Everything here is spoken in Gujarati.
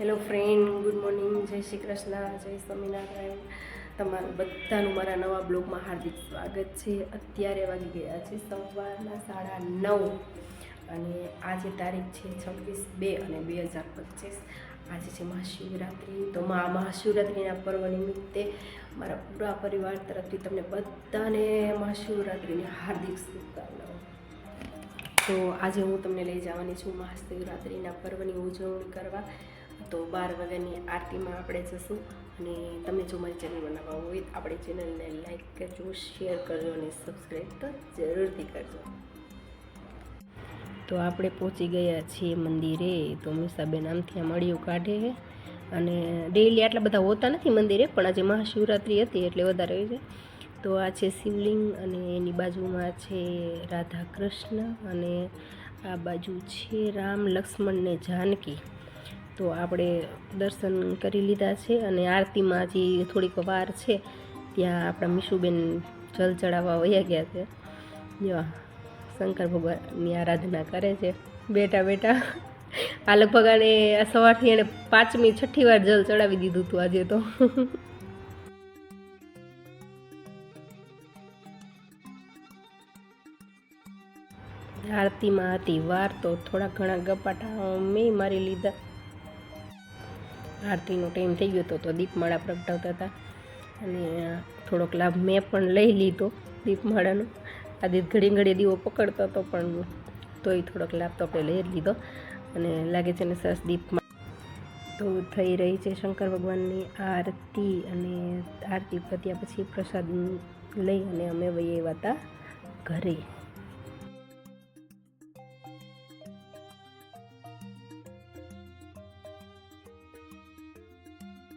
હેલો ફ્રેન્ડ ગુડ મોર્નિંગ જય શ્રી કૃષ્ણ જય સ્વામિનારાયણ તમારું બધાનું મારા નવા બ્લોગમાં હાર્દિક સ્વાગત છે. અત્યારે વાગી ગયા છે સવારના સાડા નવ અને આજે તારીખ છે છવ્વીસ બે અને બે હજાર પચીસ. આજે છે મહાશિવરાત્રિ. તો મા, મહાશિવરાત્રિના પર્વ નિમિત્તે મારા પૂરા પરિવાર તરફથી તમને બધાને મહાશિવરાત્રિની હાર્દિક શુભકામનાઓ. તો આજે હું તમને લઈ જવાની છું મહાશિવરાત્રિના પર્વની ઉજવણી કરવા. તો બાર વાગ્યાની આરતીમાં આપણે જશું અને તમે જો મારી ચેનલ બનાવવા હોય આપણી ચેનલને લાઈક કરજો શેર કરજો અને સબસ્ક્રાઈબ તો જરૂરથી કરજો. તો આપણે પહોંચી ગયા છીએ મંદિરે. તો મીસાબેન આમથી આ મળ્યું કાઢે અને ડેઈલી આટલા બધા હોતા નથી મંદિરે, પણ આજે મહાશિવરાત્રિ હતી એટલે વધારે છે. તો આ છે શિવલિંગ અને એની બાજુમાં છે રાધા કૃષ્ણ અને આ બાજુ છે રામ લક્ષ્મણ ને જાનકી. તો આપણે દર્શન કરી લીધા છે અને આરતીમાં હજી થોડીક વાર છે, ત્યાં આપણા મીશુબેન જલ ચડાવવા વયા ગયા છે. જેવા શંકર ભગવાનની આરાધના કરે છે. બેટા બેટા. આ લગભગ આને સવારથી એણે પાંચમી, છઠ્ઠી વાર જલ ચડાવી દીધું હતું આજે તો. આરતીમાં હતી વાર તો થોડા ઘણા ગપાટા મેં મારી લીધા. આરતીનો ટાઈમ થઈ ગયો હતો, તો દીપમાળા પ્રગટાવતા હતા. અને થોડોક લાભ મેં પણ લઈ લીધો દીપમાળાનો. આદિત ઘડી ઘડી દીવો પકડતો હતો, પણ તોય થોડોક લાભ તો આપણે લઈ જ લીધો. અને લાગે છે ને સરસ દીપમાં તો થઈ રહી છે શંકર ભગવાનની આરતી. અને આરતી પત્યા પછી પ્રસાદ લઈ અને અમે વહી આવ્યા હતા ઘરે.